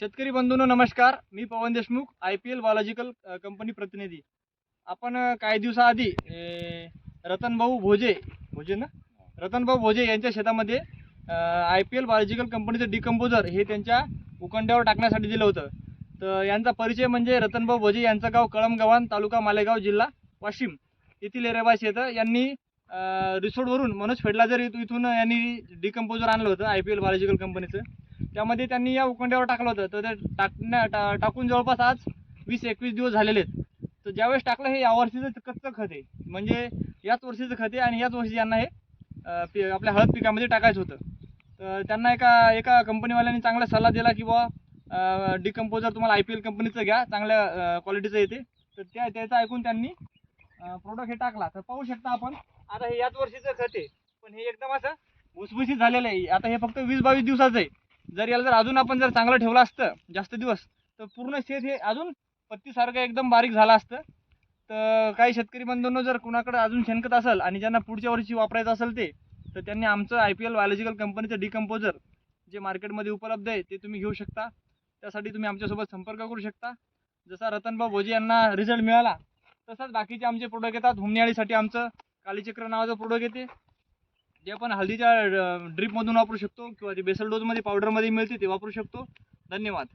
शेतकरी बंधूंनो नमस्कार. मी Pawan Deshmukh I P L biological company प्रतिनिधी. आपण काही दिवसाआधी रतनभाऊ भोजे भोजे ना? रतनभाऊ भोजे यांच्या शेतामध्ये आय पी एल बायोलॉजिकल कंपनीचं डिकम्पोजर हे त्यांच्या उकंड्यावर टाकण्यासाठी दिलं होतं. तर यांचा परिचय म्हणजे रतनभाऊ भोजे यांचं गाव कळमगव्हाण तालुका मालेगाव जिल्हा वाशिम येथील रहिवासी येतं यांनी रिसोर्टवरून रिसोडवरून मनोज फेडलाजर इथू- इथून यांनी डिकम्पोजर आणलं होतं आय पी एल बायोलॉजिकल कंपनीचं त्यामध्ये त्यांनी या उकंड्यावर टाकलं होतं. तर ते टाकण्या टा टाकून जवळपास आज वीस एकवीस दिवस झालेले आहेत. तर ज्यावेळेस टाकलं हे यावर्षीचं कच्चं खत आहे. म्हणजे याच वर्षीचं खत आहे आणि याच वर्षी यांना हे पि- आपल्या हळद पिकामध्ये टाकायचं होतं. तर त्यांना एका एका कंपनीवाल्यांनी चांगला सल्ला दिला की बुवा डिकम्पोजर तुम्हाला आय पी एल कंपनीचं घ्या चांगल्या क्वालिटीचं येते. तर त्या त्याचं ऐकून त्यांनी प्रोडक्ट हे टाकला. तर पाहू शकता आपण आता हे याच वर्षीचं खत आहे. पण हे एकदम असं भुसभुशीत झालेलं आहे. आता हे फक्त वीस बावीस दिवसाचं आहे. जर याला जर अजून आपण जर चांगलं ठेवलं असतं जास्त दिवस तर पूर्ण शेत हे अजून पत्तीसारखं एकदम बारीक झालं असतं. तर काही शेतकरी बंधूंनो जर कुणाकडे अजून शेणखत असेल आणि ज्यांना पुढच्या वर्षी वापरायचं असेल ते तर त्यांनी आमचं आय पी एल बायोलॉजिकल कंपनीचं डिकम्पोजर जे मार्केटमध्ये उपलब्ध आहे ते तुम्ही घेऊ शकता. त्यासाठी तुम्ही आमच्यासोबत संपर्क करू शकता. जसा रतनभाऊ भोजे यांना रिझल्ट मिळाला तसंच बाकीचे आमचे प्रोडक्ट येतात. हुमनियाळीसाठी आमचं कालीचक्र नावाचं प्रोडक्ट येते. जे आपण हळदीच्या ड्रीपमधून वापरू शकतो किंवा जे बेसल डोजमध्ये पावडरमध्ये मिळते ते वापरू शकतो. धन्यवाद.